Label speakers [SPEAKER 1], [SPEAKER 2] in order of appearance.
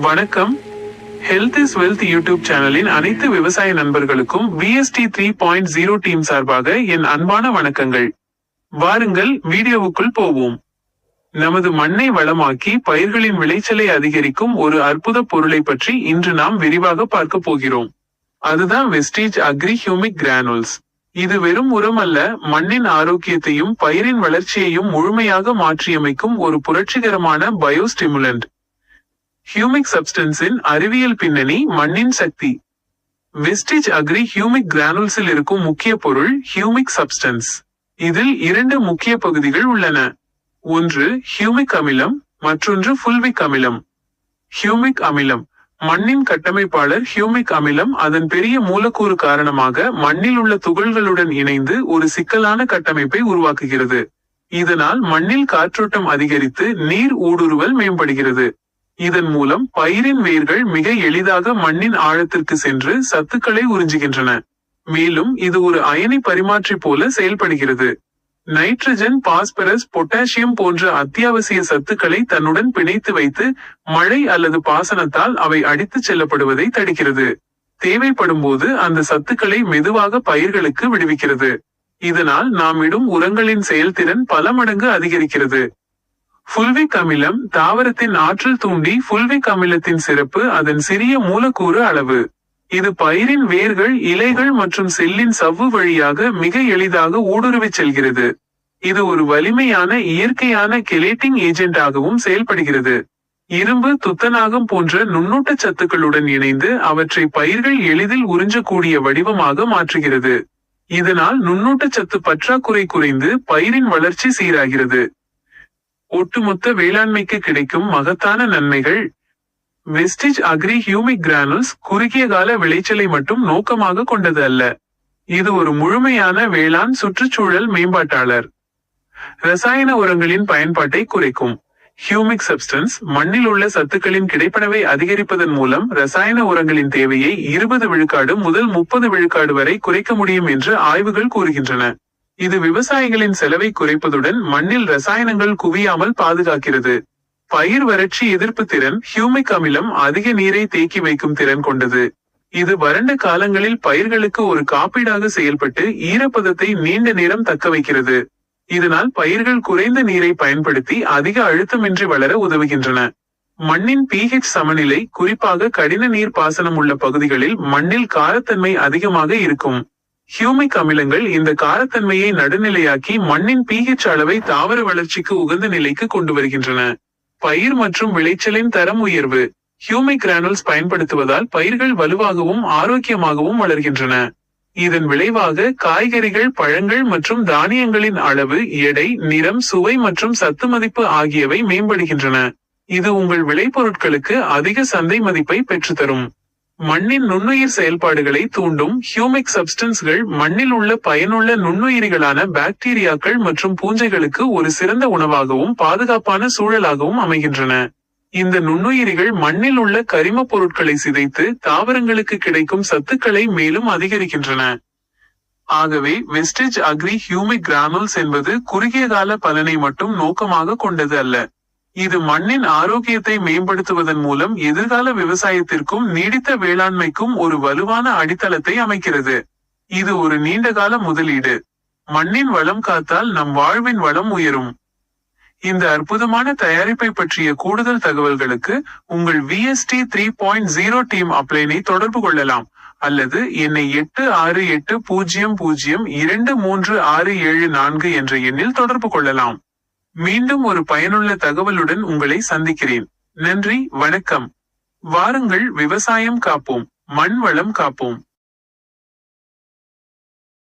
[SPEAKER 1] வணக்கம். Health is wealth YouTube சேனலின் அனைத்து விவசாய நண்பர்களுக்கும் VST three point zero team சார்பாக என் அன்பான வணக்கங்கள். வாருங்கள் வீடியோவுக்குள் போவோம். நமது மண்ணை வளமாக்கி பயிர்களின் விளைச்சலை அதிகரிக்கும் ஒரு அற்புத பொருளை பற்றி இன்று நாம் விரிவாக பார்க்க போகிறோம். அதுதான் வெஸ்டேஜ் அக்ரி ஹியூமிக் கிரானுல்ஸ் இது வெறும் உரம் அல்ல மண்ணின் ஆரோக்கியத்தையும் பயிரின் வளர்ச்சியையும் முழுமையாக மாற்றியமைக்கும் ஒரு புரட்சிகரமான பயோஸ்டிமுலண்ட் ஹியூமிக் சப்ஸ்டன்ஸின் அறிவியல் பின்னணி மண்ணின் சக்தி. வெஸ்டிஜ் அக்ரி ஹியூமிக் கிரானுல்ஸில் இருக்கும் முக்கிய பொருள் ஹியூமிக் சப்ஸ்டன்ஸ் இதில் இரண்டு முக்கிய பகுதிகள் உள்ளன. ஒன்று ஹியூமிக் அமிலம் மற்றொன்று ஃபுல்விக் அமிலம் ஹியூமிக் அமிலம் மண்ணின் கட்டமைப்பாளர் ஹியூமிக் அமிலம் அதன் பெரிய மூலக்கூறு காரணமாக மண்ணில் உள்ள துகள்களுடன் இணைந்து ஒரு சிக்கலான கட்டமைப்பை உருவாக்குகிறது. இதனால் மண்ணில் காற்றோட்டம் அதிகரித்து நீர் ஊடுருவல் மேம்படுகிறது. இதன் மூலம் பயிரின் வேர்கள் மிக எளிதாக மண்ணின் ஆழத்திற்கு சென்று சத்துக்களை உறிஞ்சுகின்றன. மேலும் இது ஒரு அயனி பரிமாற்றி போல செயல்படுகிறது. நைட்ரஜன் பாஸ்பரஸ் பொட்டாசியம் போன்ற அத்தியாவசிய சத்துக்களை தன்னுடன் பிணைத்து வைத்து மழை அல்லது பாசனத்தால் அவை அடித்துச் செல்லப்படுவதை தடுக்கிறது. தேவைப்படும் போது அந்த சத்துக்களை மெதுவாக பயிர்களுக்கு விடுவிக்கிறது. இதனால் நாம் இடும் உரங்களின் செயல்திறன் பல மடங்கு அதிகரிக்கிறது. புல்விக் அமிலம் தாவரத்தின் ஆற்றல் தூண்டி புல்விக் அமிலத்தின் சிறப்பு அதன் சிறிய மூலக்கூறு அளவு. இது பயிரின் வேர்கள் இலைகள் மற்றும் செல்லின் சவ்வு வழியாக மிக எளிதாக ஊடுருவிச் செல்கிறது. இது ஒரு வலிமையான இயற்கையான கெலேட்டிங் ஏஜென்டாகவும் செயல்படுகிறது. இரும்பு துத்தநாகம் போன்ற நுண்ணூட்ட சத்துக்களுடன் இணைந்து அவற்றை பயிர்கள் எளிதில் உறிஞ்சக்கூடிய வடிவமாக மாற்றுகிறது. இதனால் நுண்ணூட்ட சத்து பற்றாக்குறை குறைந்து பயிரின் வளர்ச்சி சீராகிறது. ஒட்டுமொத்த வேளாண்மைக்கு கிடைக்கும் மகத்தான நன்மைகள். வெஸ்டிஜ் அக்ரி ஹியூமிக் கிரானுல்ஸ் குறுகிய கால விளைச்சலை மட்டும் நோக்கமாக கொண்டது அல்ல. இது ஒரு முழுமையான வேளாண் சுற்றுச்சூழல் மேம்பாட்டாளர். ரசாயன உரங்களின் பயன்பாட்டை குறைக்கும். ஹியூமிக் சப்ஸ்டன்ஸ் மண்ணில் உள்ள சத்துக்களின் கிடைப்பனவை அதிகரிப்பதன் மூலம் ரசாயன உரங்களின் தேவையை இருபது விழுக்காடு முதல் முப்பது விழுக்காடு வரை குறைக்க முடியும் என்று ஆய்வுகள் கூறுகின்றன. இது விவசாயிகளின் செலவை குறைப்பதுடன் மண்ணில் ரசாயனங்கள் குவியாமல் பாதுகாக்கிறது. பயிர் வறட்சி எதிர்ப்பு திறன் ஹியூமிக் அமிலம் அதிக நீரை தேக்கி வைக்கும் திறன் கொண்டது. இது வறண்ட காலங்களில் பயிர்களுக்கு ஒரு காப்பீடாக செயல்பட்டு ஈரப்பதத்தை நீண்ட நேரம் தக்க வைக்கிறது. இதனால் பயிர்கள் குறைந்த நீரை பயன்படுத்தி அதிக அழுத்தமின்றி வளர உதவுகின்றன. மண்ணின் பிஹெச் சமநிலை குறிப்பாக கடின நீர் பாசனம் உள்ள பகுதிகளில் மண்ணில் காரத்தன்மை அதிகமாக இருக்கும். ஹியூமிக் அமிலங்கள் இந்த காரத்தன்மையை நடுநிலையாக்கி மண்ணின் பிஹெச் அளவை தாவர வளர்ச்சிக்கு உகந்த நிலைக்கு கொண்டு வருகின்றன. பயிர் மற்றும் விளைச்சலின் தரம் உயர்வு. ஹியூமிக் கிரானுல்ஸ் பயன்படுத்துவதால் பயிர்கள் வலுவாகவும் ஆரோக்கியமாகவும் வளர்கின்றன. இதன் விளைவாக காய்கறிகள் பழங்கள் மற்றும் தானியங்களின் அளவு எடை நிறம் சுவை மற்றும் சத்து மதிப்பு ஆகியவை மேம்படுகின்றன. இது உங்கள் விளைபொருட்களுக்கு அதிக சந்தை மதிப்பை பெற்றுத்தரும். மண்ணின் நுண்ணுயிர் செயல்பாடுகளை தூண்டும் ஹியூமிக் சப்ஸ்டன்ஸ்கள் மண்ணில் உள்ள பயனுள்ள நுண்ணுயிரிகளான பாக்டீரியாக்கள் மற்றும் பூஞ்சைகளுக்கு ஒரு சிறந்த உணவாகவும் பாதுகாப்பான சூழலாகவும் அமைகின்றன. இந்த நுண்ணுயிரிகள் மண்ணில் உள்ள கரிம பொருட்களை சிதைத்து தாவரங்களுக்கு கிடைக்கும் சத்துக்களை மேலும் அதிகரிக்கின்றன. ஆகவே வெஸ்டேஜ் அக்ரி ஹியூமிக் கிரானுல்ஸ் என்பது குறுகிய கால பலனை மட்டும் நோக்கமாக கொண்டது அல்ல. இது மண்ணின் ஆரோக்கியத்தை மேம்படுத்துவதன் மூலம் எதிர்கால விவசாயத்திற்கும் நீடித்த வேளாண்மைக்கும் ஒரு வலுவான அடித்தளத்தை அமைக்கிறது. இது ஒரு நீண்டகால முதலீடு. மண்ணின் வளம் காத்தால் நம் வாழ்வின் வளம் உயரும். இந்த அற்புதமான தயாரிப்பை பற்றிய கூடுதல் தகவல்களுக்கு உங்கள் VST three point zero team அப்ளைனை தொடர்பு கொள்ளலாம். அல்லது என்னை எட்டு ஆறு எட்டு பூஜ்ஜியம் பூஜ்ஜியம் இரண்டு மூன்று ஆறு ஏழு நான்கு என்ற எண்ணில் தொடர்பு கொள்ளலாம். மீண்டும் ஒரு பயனுள்ள தகவலுடன் உங்களை சந்திக்கிறேன். நன்றி வணக்கம். வாருங்கள் விவசாயம் காப்போம் மண் வளம் காப்போம்.